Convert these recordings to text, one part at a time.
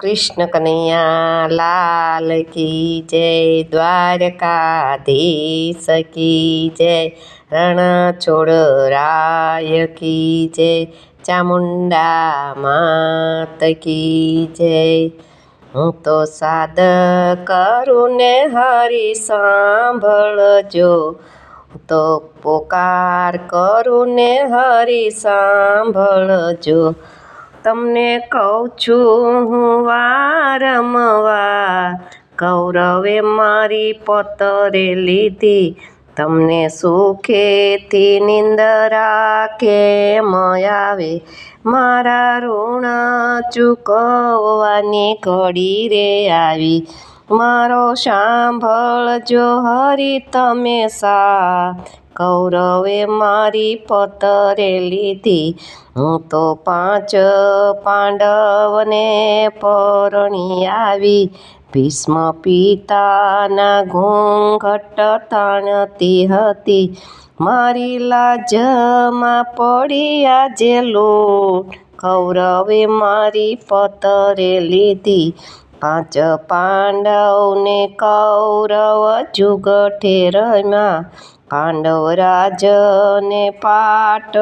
કૃષ્ણ કનૈયા, લાલ કી જય દ્વારકાધીશ કી જય રણછોડરાય કી જય, ચામુંડા માત કી જય. હું તો સાદ કરું ને હરી સાંભળજો, હું તો પોકાર કરું ને હરી સાંભળજો. તમને કહું છું, હું વારંવાર કૌરવે મારી પતરે લીધી. તમને સુખેથી નિંદરા કેમ આવે. મારા ઋણ ચૂકવવાની ઘડી રે આવી. મારો સાંભળજો હરી તમે સા કૌરવે મારી પતરે લીધી. હું તો પાંચ પાંડવને પરણી આવી. ભીષ્મ પિતાના ઘૂંઘટ તાણતી હતી. મારી લાજમાં પડી આજે લૂટ. કૌરવે મારી પતરે લીધી. પાંચ પાંડવને કૌરવ જુગઠે રમ્યા. પાંડવ રાજને પાટ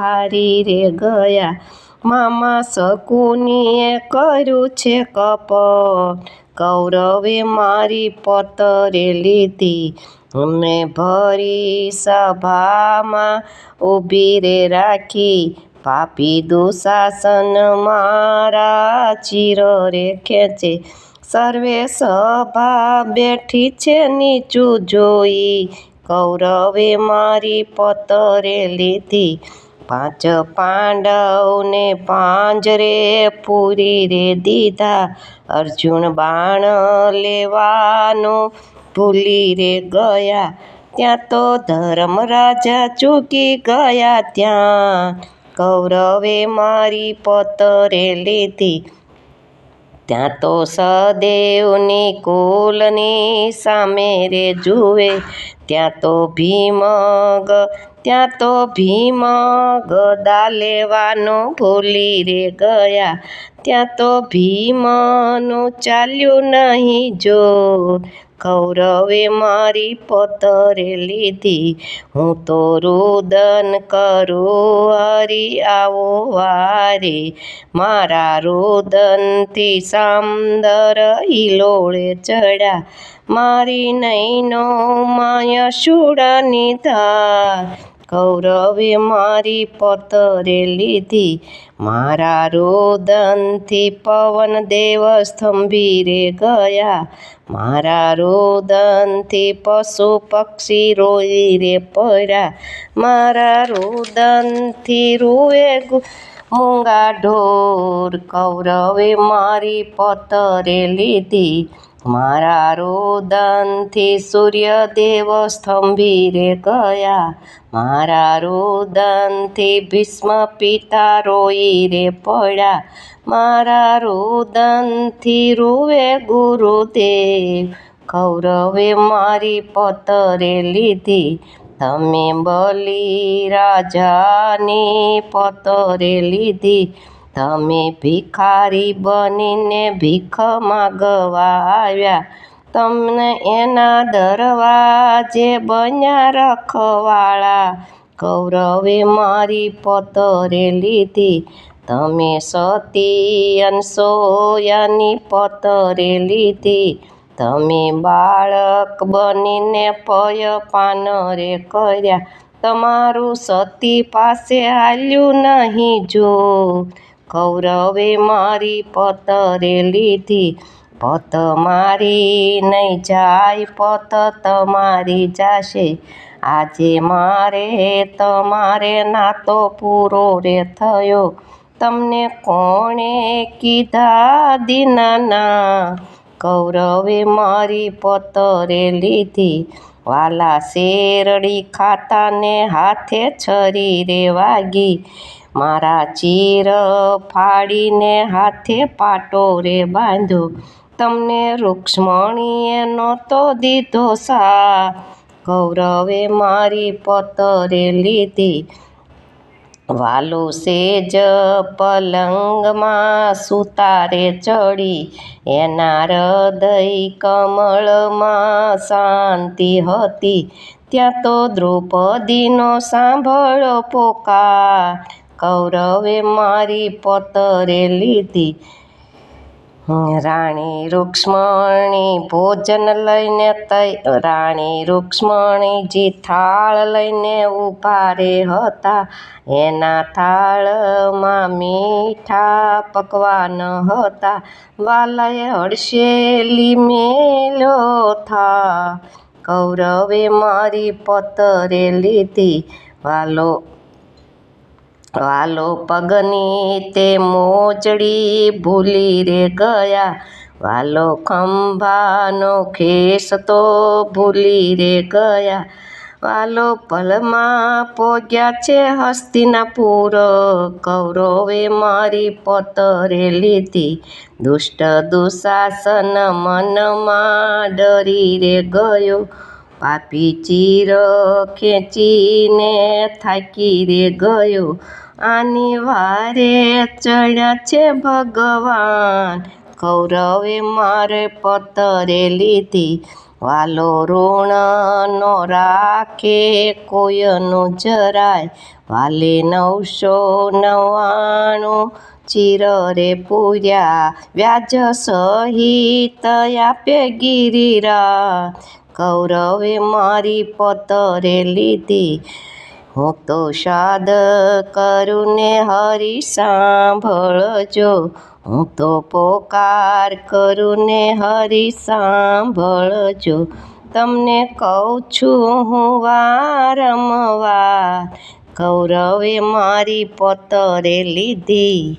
હારી રે ગયા. મામા શકુનીએ કર્યું છે કપટ. કૌરવે મારી પતરે લીધી. અમે ભરી સભામાં ઊભી રે રાખી. પાપી દુશાસન મારા ચીર રે ખેંચે. સર્વે સભા બેઠી છે નીચું જોઈ. કૌરવે મારી પતરે લીધી. પાંચ પાંડવને પાંજરે પૂરી રે દીધા. અર્જુન બાણ લેવાનું ભૂલી રે ગયા. ત્યાં તો ધર્મ રાજા ચૂકી ગયા ત્યાં. કૌરવે મારી પતરે લીધી. ત્યાં તો સદેવની કુલની સામે રે જુએ. ત્યાં તો ભીમ ત્યાં તો ભીમ ગદા લેવાનું ભૂલી રે ગયા. ત્યાં તો ભીમનું ચાલ્યું નહીં જો કૌરવે મારી પતરે લીધી. હું તો રુદન કરું, હરી આવો વારે. મારા રુદનથી સામદર ઈલોળે ચડ્યા મારી નૈનો માયા શૂળાની ધાર. કૌરવે મારી પતરે લીધી. મારા રોદનથી પવન દેવ સ્તંભીરે ગયા. મારા રોદનથી પશુ પક્ષી રોઈ રે પડ્યા. મારા રોદનથી રૂએ મૂંગા ઢોર કૌરવે મારી પતરે લીધી. મારા રોદનથી સૂર્યદેવ સ્તંભી રે ગયા. મારા રોદનથી ભીષ્મ પિતા રોઈ રે પડ્યા. મારા રોદનથી રૂવે ગુરુદેવ, કૌરવે મારી પતરે લીધી. તમે બલી રાજાની પતરે લીધી. તમે ભિખારી બનીને ભીખ માગવા આવ્યા તમને એના દરવાજે બન્યા રખવાળા. કૌરવે મારી પતરે લીધી તમે સતી અનસોયાની પતરે લીધી તમે બાળક બનીને પય પાનરે કર્યા. તમારું સતી પાસે હાલ્યું નહીં જો. કૌરવે મારી પતરે લીધી, પત મારી નહીં જાય, પત તમારી જાશે. આજે મારે તમારે નાતો પૂરો રે થયો. તમને કોણે કીધા દીનાના? કૌરવે મારી પતરે લીધી, વાલા શેરડી ખાતાને હાથે છરી રે વાગી. મારા ચીર ફાડીને હાથે પાટો રે બાંધ્યો તમને રૂક્ષ્મણીએ નહોતો દીધો સા. કૌરવે મારી પતરે લીધી. વાલું સેજ પલંગમાં સુતારે ચડી. એના હૃદય કમળમાં શાંતિ હતી. ત્યાં તો દ્રૌપદીનો સાંભળો પોકાર. કૌરવે મારી પતરે લીધી રાણી રૂક્ષ્મણી ભોજન લઈને તૈ રાણી રૂક્ષ્મણીજી થાળ લઈને ઊભા રે હતા. એના થાળમાં મીઠા પકવાન હતા. વાલાએ હડશેલી મેલો થા. કૌરવે મારી પતરે લીધી વાલો વાલો પગની તે મોચડી ભૂલી રે ગયા. વાલો ખંભાનો ખેસ તો ભૂલી રે ગયા. વાલો પલમાં પોગ્યા છે હસ્તિનાપુર કૌરવે મારી પતરે લીધી. દુષ્ટ દુશાસન મનમાં ડરી રે ગયો. પાપી ચીર ખેંચીને થાકી રે ગયો. આની વારે ચડ્યા છે ભગવાન. કૌરવે મારે પતરે લીધી. વાલો ઋણ નો રાખે કોયનું જરાય. વાલે નવસો નવ્વાણું ચીર રે પૂર્યા. વ્યાજ સહિત આપે ગિરિરા કૌરવે મારી પતરે લીધી. હું તો સાદ કરું ને હરી સાંભળજો. હું તો પોકાર કરું ને હરી સાંભળજો. તમને કહું છું હું વારંવાર કૌરવે મારી પતરે લીધી.